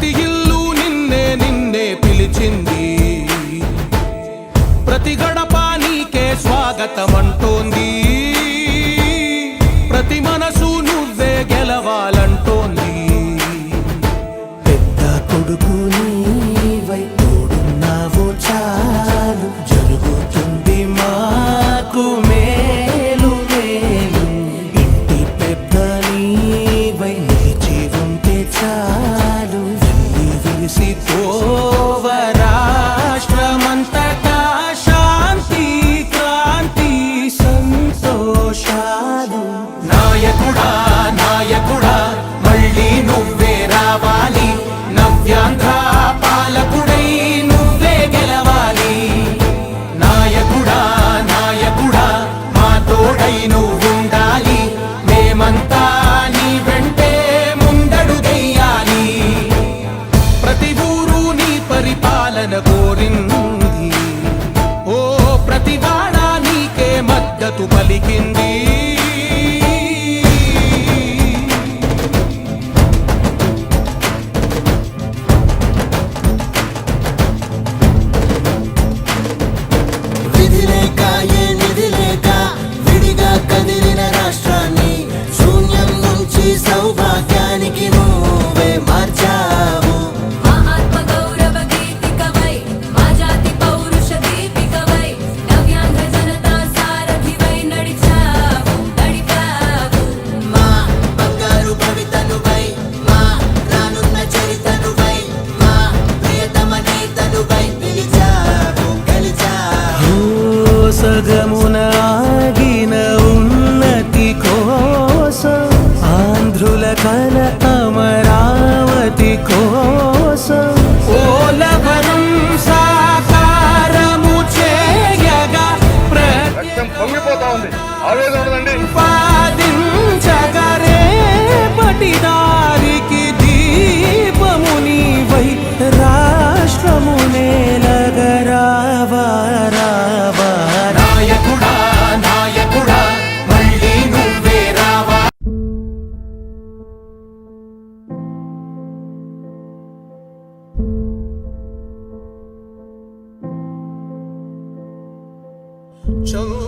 ప్రతి పలికింది ఉంది ఆవేదన ఉండదండి ప్రతిపాదించగరే పటిదారికి దీపము నీవై రాష్ట్రము నేలగరావా రావా. నాయకుడా నాయకుడా మళ్ళీ నువ్వే రావా. చంద్రుడా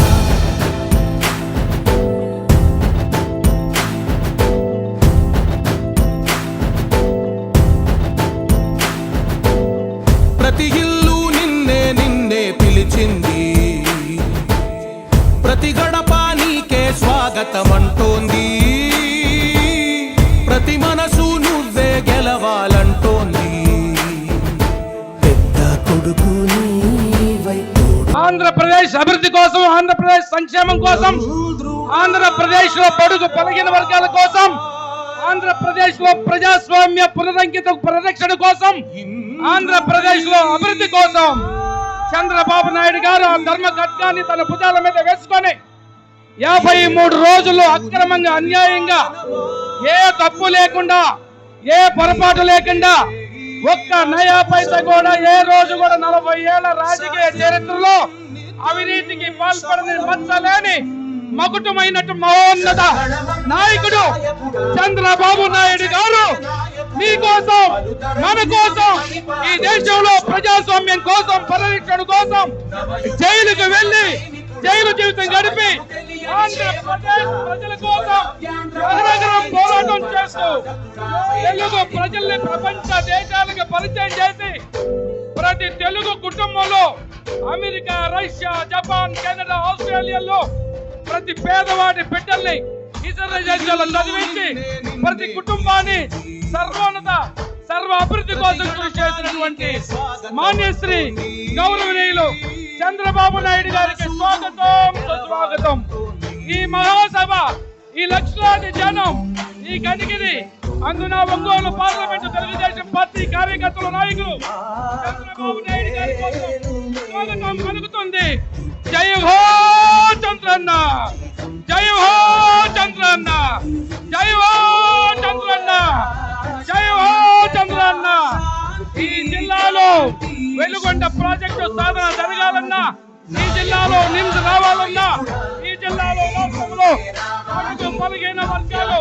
గెలవాలంటోంది. పెద్ద కొడుకు ఆంధ్రప్రదేశ్ అభివృద్ధి కోసం ఆంధ్రప్రదేశ్ సంక్షేమం కోసం ఆంధ్రప్రదేశ్లో బడుగు బలహీన వర్గాల కోసం ఆంధ్రప్రదేశ్లో ప్రజాస్వామ్య పునరంకిత పరిరక్షణ కోసం ఆంధ్రప్రదేశ్లో అభివృద్ధి కోసం చంద్రబాబు నాయుడు గారు ఆ ధర్మ ఖడ్గాన్ని తన భుజాల మీద వేసుకొని యాభై మూడు రోజులు అక్రమంగా అన్యాయంగా ఏ తప్పు లేకుండా ఏ పొరపాటు లేకుండా ఒక్క నయా పైస కూడా ఏ రోజు కూడా నలభై ఏళ్ళ రాజకీయ చరిత్రలో అవినీతికి పాల్పడని మచ్చలేని మకుటమైనట్టు మహోన్నత నాయకుడు చంద్రబాబు నాయుడు గారు మీకోసం మన కోసం ఈ దేశంలో ప్రజాస్వామ్యం కోసం పరిరక్షణ కోసం జైలుకు వెళ్ళి జైలు జీవితం గడిపి ఆంధ్రప్రదేశ్ ప్రజల కోసం పోరాటం చేస్తూ తెలుగు ప్రజల్ని ప్రపంచ దేశాలకు పరిచయం చేసి ప్రతి తెలుగు కుటుంబంలో అమెరికా రష్యా జపాన్ కెనడా ఆస్ట్రేలియాలో ప్రతి పేదవాడి బిడ్డల్ని ఇతర చదివించి ప్రతి కుటుంబాన్ని సర్వోన్నత సర్వ అభివృద్ధి కోసం కృషి చేసినటువంటి మాన్యశ్రీ గౌరవనీయులు చంద్రబాబు నాయుడు గారికి స్వాగతం సుస్వాగతం. ఈ మహాసభ ఈ లక్షలాది జనం ఈ కనిగిరి అందున ఒంగోలు పార్లమెంటు తెలుగుదేశం పార్టీ కార్యకర్తల నాయకులు చంద్రబాబు నాయుడు గారి కోసం స్వాగతం పలుకుతుంది. జై హో చంద్రన్న! జై హో చంద్రన్న! జై హో చంద్రన్న! జై హో చంద్రన్న! ఈ జిల్లాలో వెలుగొండ ప్రాజెక్టు సాధన జరగాలన్నా ఈ జిల్లాలో నిమ్స్ రావాలన్నా ఈ జిల్లాలో రాష్ట్రంలో మనకు పలిగిన వర్గాలు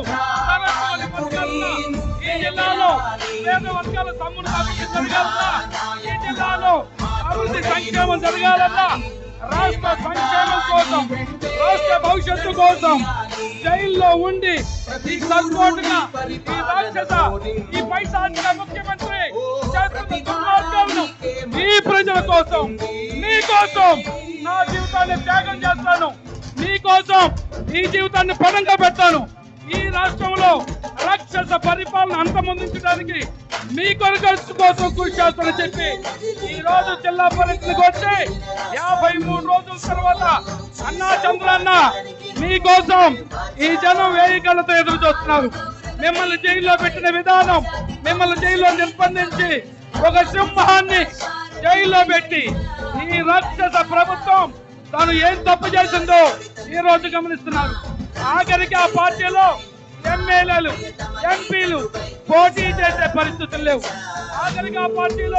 ఈ జిల్లాలో పేద వర్గాల తమ్ముడు అభివృద్ధి జరగాలన్నా ఈ జిల్లాలో అభివృద్ధి సంక్షేమం జరగాలన్నా రాష్ట్ర సంక్షేమం కోసం రాష్ట్ర భవిష్యత్తు కోసం జైల్లో ఉండి ఈ సర్కోటుగా ఈ రాక్షస ఈ పైశాచిక ముఖ్యమంత్రి చేస్తున్న దుర్మార్గాలను ప్రజల కోసం మీ కోసం నా జీవితాన్ని త్యాగం చేస్తాను. మీ కోసం ఈ జీవితాన్ని పణంగా పెడతాను. ఈ రాష్ట్రంలో రాక్షస పరిపాలన అంతమొందించడానికి మీ కొరకు కోసం కృషి చేస్తానని చెప్పి ఈ రోజు జిల్లా పరిస్థితికి వచ్చి యాభై మూడు రోజుల తర్వాత అన్నా చంద్రన్న మీకోసం ఈ జనం వేయికలతో ఎదురు చూస్తున్నారు. మిమ్మల్ని జైల్లో పెట్టిన విధానం మిమ్మల్ని జైల్లో నిర్బంధించి ఒక సింహాన్ని జైల్లో పెట్టి ఈ రాక్షస ప్రభుత్వం తాను ఏం తప్పు చేసిందో ఈ రోజు గమనిస్తున్నారు. ఆఖరికి ఆ పార్టీలో ఎమ్మెల్యేలు ఎంపీలు పోటీ చేసే పరిస్థితులు లేవు. ఆఖరిగా పార్టీలో